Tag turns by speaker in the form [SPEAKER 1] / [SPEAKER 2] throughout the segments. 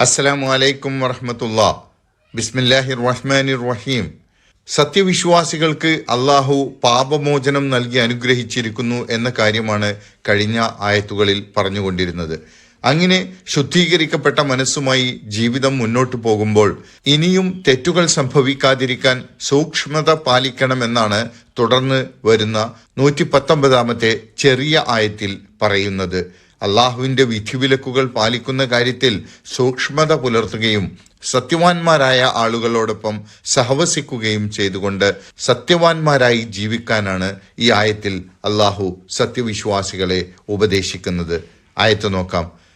[SPEAKER 1] അസ്സലാമു അലൈക്കും വറഹമത്തുള്ള. ബിസ്മില്ലാഹിർ റഹ്മാനിർ റഹീം സത്യവിശ്വാസികൾക്ക് അള്ളാഹു പാപമോചനം നൽകി അനുഗ്രഹിച്ചിരിക്കുന്നു എന്ന കാര്യമാണ് കഴിഞ്ഞ ആയത്തുകളിൽ പറഞ്ഞുകൊണ്ടിരുന്നത്. അങ്ങനെ ശുദ്ധീകരിക്കപ്പെട്ട മനസ്സുമായി ജീവിതം മുന്നോട്ടു പോകുമ്പോൾ ഇനിയും തെറ്റുകൾ സംഭവിക്കാതിരിക്കാൻ സൂക്ഷ്മത പാലിക്കണമെന്നാണ് തുടർന്ന് വരുന്ന നൂറ്റി പത്തൊമ്പതാമത്തെ ചെറിയ ആയത്തിൽ പറയുന്നത്. അള്ളാഹുവിന്റെ വിധിവിലക്കുകൾ പാലിക്കുന്ന കാര്യത്തിൽ സൂക്ഷ്മത പുലർത്തുകയും സത്യവാന്മാരായ ആളുകളോടൊപ്പം സഹവസിക്കുകയും ചെയ്തുകൊണ്ട് സത്യവാന്മാരായി ജീവിക്കാനാണ് ഈ ആയത്തിൽ അള്ളാഹു സത്യവിശ്വാസികളെ ഉപദേശിക്കുന്നത്. ആയത്ത് നോക്കാം.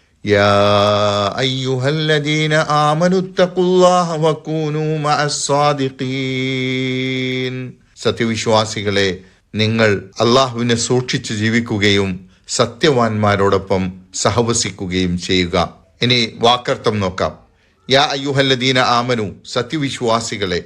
[SPEAKER 1] സത്യവിശ്വാസികളെ നിങ്ങൾ അള്ളാഹുവിനെ സൂക്ഷിച്ചു ജീവിക്കുകയും സത്യവാൻമാരോടൊപ്പം സഹവസിക്കുകയും ചെയ്യുക. ഇനി വാക്കർത്ഥം നോക്കാം. യാ അയ്യുഹല്ലദീന ആമനു സത്യവിശ്വാസികളെ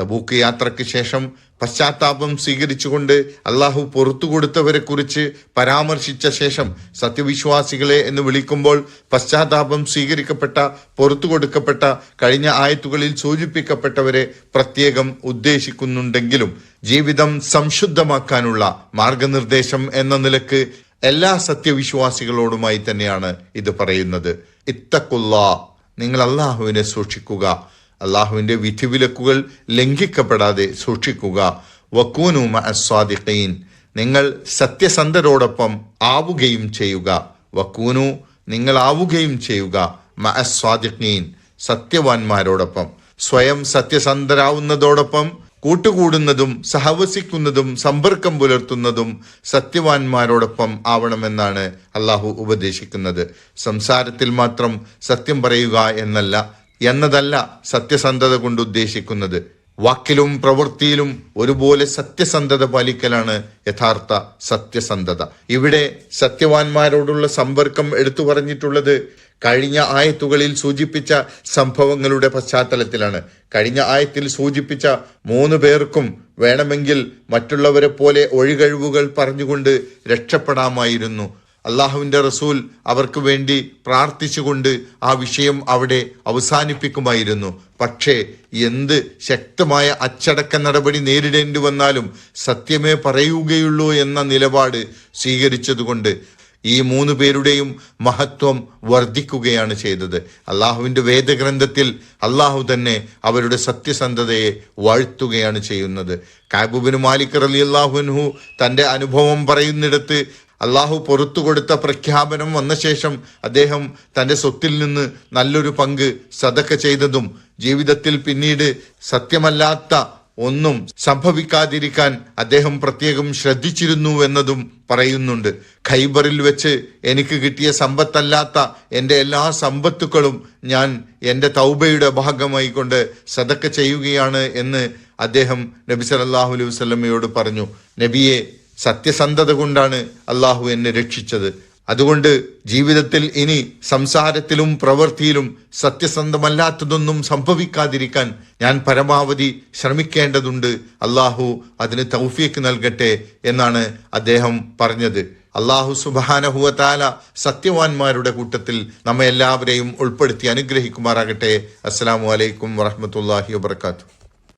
[SPEAKER 1] തബൂക്ക് യാത്രയ്ക്ക് ശേഷം പശ്ചാത്താപം സ്വീകരിച്ചുകൊണ്ട് അള്ളാഹു പുറത്തു കൊടുത്തവരെ കുറിച്ച് പരാമർശിച്ച ശേഷം സത്യവിശ്വാസികളെ എന്ന് വിളിക്കുമ്പോൾ പശ്ചാത്താപം സ്വീകരിക്കപ്പെട്ട പുറത്തു കൊടുക്കപ്പെട്ട കഴിഞ്ഞ ആയത്തുകളിൽ സൂചിപ്പിക്കപ്പെട്ടവരെ പ്രത്യേകം ഉദ്ദേശിക്കുന്നുണ്ടെങ്കിലും ജീവിതം സംശുദ്ധമാക്കാനുള്ള മാർഗനിർദ്ദേശം എന്ന നിലയ്ക്ക് എല്ലാ സത്യവിശ്വാസികളോടുമായി തന്നെയാണ് ഇത് പറയുന്നത്. ഇത്തക്കുള്ള നിങ്ങൾ അള്ളാഹുവിനെ സൂക്ഷിക്കുക. അള്ളാഹുവിന്റെ വിധിവിലക്കുകൾ ലംഘിക്കപ്പെടാതെ സൂക്ഷിക്കുക. വക്കൂനുമ അസ്വാദിഖീൻ നിങ്ങൾ സത്യസന്ധരോടൊപ്പം ആവുകയും ചെയ്യുക. വക്കൂനു നിങ്ങൾ ആവുകയും ചെയ്യുക. അസ്വാദിഖീൻ സത്യവാൻമാരോടൊപ്പം. സ്വയം സത്യസന്ധരാവുന്നതോടൊപ്പം കൂട്ടുകൂടുന്നതും സഹവസിക്കുന്നതും സമ്പർക്കം പുലർത്തുന്നതും സത്യവാന്മാരോടൊപ്പം ആവണമെന്നാണ് അള്ളാഹു ഉപദേശിക്കുന്നത്. സംസാരത്തിൽ മാത്രം സത്യം പറയുക എന്നല്ല എന്നതല്ല സത്യസന്ധത കൊണ്ട് ഉദ്ദേശിക്കുന്നത്. വാക്കിലും പ്രവൃത്തിയിലും ഒരുപോലെ സത്യസന്ധത പാലിക്കലാണ് യഥാർത്ഥ സത്യസന്ധത. ഇവിടെ സത്യവാന്മാരോടുള്ള സമ്പർക്കം എടുത്തു പറഞ്ഞിട്ടുള്ളത് കഴിഞ്ഞ ആയത്തുകളിൽ സൂചിപ്പിച്ച സംഭവങ്ങളുടെ പശ്ചാത്തലത്തിലാണ്. കഴിഞ്ഞ ആയത്തിൽ സൂചിപ്പിച്ച മൂന്ന് പേർക്കും വേണമെങ്കിൽ മറ്റുള്ളവരെ പോലെ ഒഴികഴിവുകൾ പറഞ്ഞുകൊണ്ട് രക്ഷപ്പെടാമായിരുന്നു. അള്ളാഹുവിന്റെ റസൂൽ അവർക്ക് വേണ്ടി പ്രാർത്ഥിച്ചുകൊണ്ട് ആ വിഷയം അവിടെ അവസാനിപ്പിക്കുമായിരുന്നു. പക്ഷേ എന്ത് ശക്തമായ അച്ചടക്ക നടപടി നേരിടേണ്ടി വന്നാലും സത്യമേ പറയുകയുള്ളൂ എന്ന നിലപാട് സ്വീകരിച്ചതുകൊണ്ട് ഈ മൂന്ന് പേരുടെയും മഹത്വം വർദ്ധിക്കുകയാണ് ചെയ്തത്. അള്ളാഹുവിന്റെ വേദഗ്രന്ഥത്തിൽ അള്ളാഹു തന്നെ അവരുടെ സത്യസന്ധതയെ വാഴ്ത്തുകയാണ് ചെയ്യുന്നത്. കാബുബിന് മാലിക് അലി അള്ളാഹുൻഹു തന്റെ അനുഭവം പറയുന്നിടത്ത് അള്ളാഹു പുറത്തു കൊടുത്ത പ്രഖ്യാപനം വന്ന ശേഷം അദ്ദേഹം തന്റെ സ്വത്തിൽ നിന്ന് നല്ലൊരു പങ്ക് സതക്ക ചെയ്തതും ജീവിതത്തിൽ പിന്നീട് സത്യമല്ലാത്ത ഒന്നും സംഭവിക്കാതിരിക്കാൻ അദ്ദേഹം പ്രത്യേകം ശ്രദ്ധിച്ചിരുന്നു എന്നതും പറയുന്നുണ്ട്. ഖൈബറിൽ വെച്ച് എനിക്ക് കിട്ടിയ സമ്പത്തല്ലാത്ത എന്റെ എല്ലാ സമ്പത്തുക്കളും ഞാൻ എന്റെ തൗബയുടെ ഭാഗമായി കൊണ്ട് സതക്ക ചെയ്യുകയാണ് എന്ന് അദ്ദേഹം നബി സലല്ലാഹു അലൈഹി വസ്ലമയോട് പറഞ്ഞു. നബിയെ സത്യസന്ധത കൊണ്ടാണ് അള്ളാഹു എന്നെ രക്ഷിച്ചത്. അതുകൊണ്ട് ജീവിതത്തിൽ ഇനി സംസാരത്തിലും പ്രവൃത്തിയിലും സത്യസന്ധമല്ലാത്തതൊന്നും സംഭവിക്കാതിരിക്കാൻ ഞാൻ പരമാവധി ശ്രമിക്കേണ്ടതുണ്ട്. അള്ളാഹു അതിന് തൗഫീക്ക് നൽകട്ടെ എന്നാണ് അദ്ദേഹം പറഞ്ഞത്. അള്ളാഹു സുബാനഹുവത്താല സത്യവാന്മാരുടെ കൂട്ടത്തിൽ നമ്മെ എല്ലാവരെയും ഉൾപ്പെടുത്തി അനുഗ്രഹിക്കുമാറാകട്ടെ. അസ്സാം വലൈക്കും വറഹമത്തല്ലാഹി വാത്തു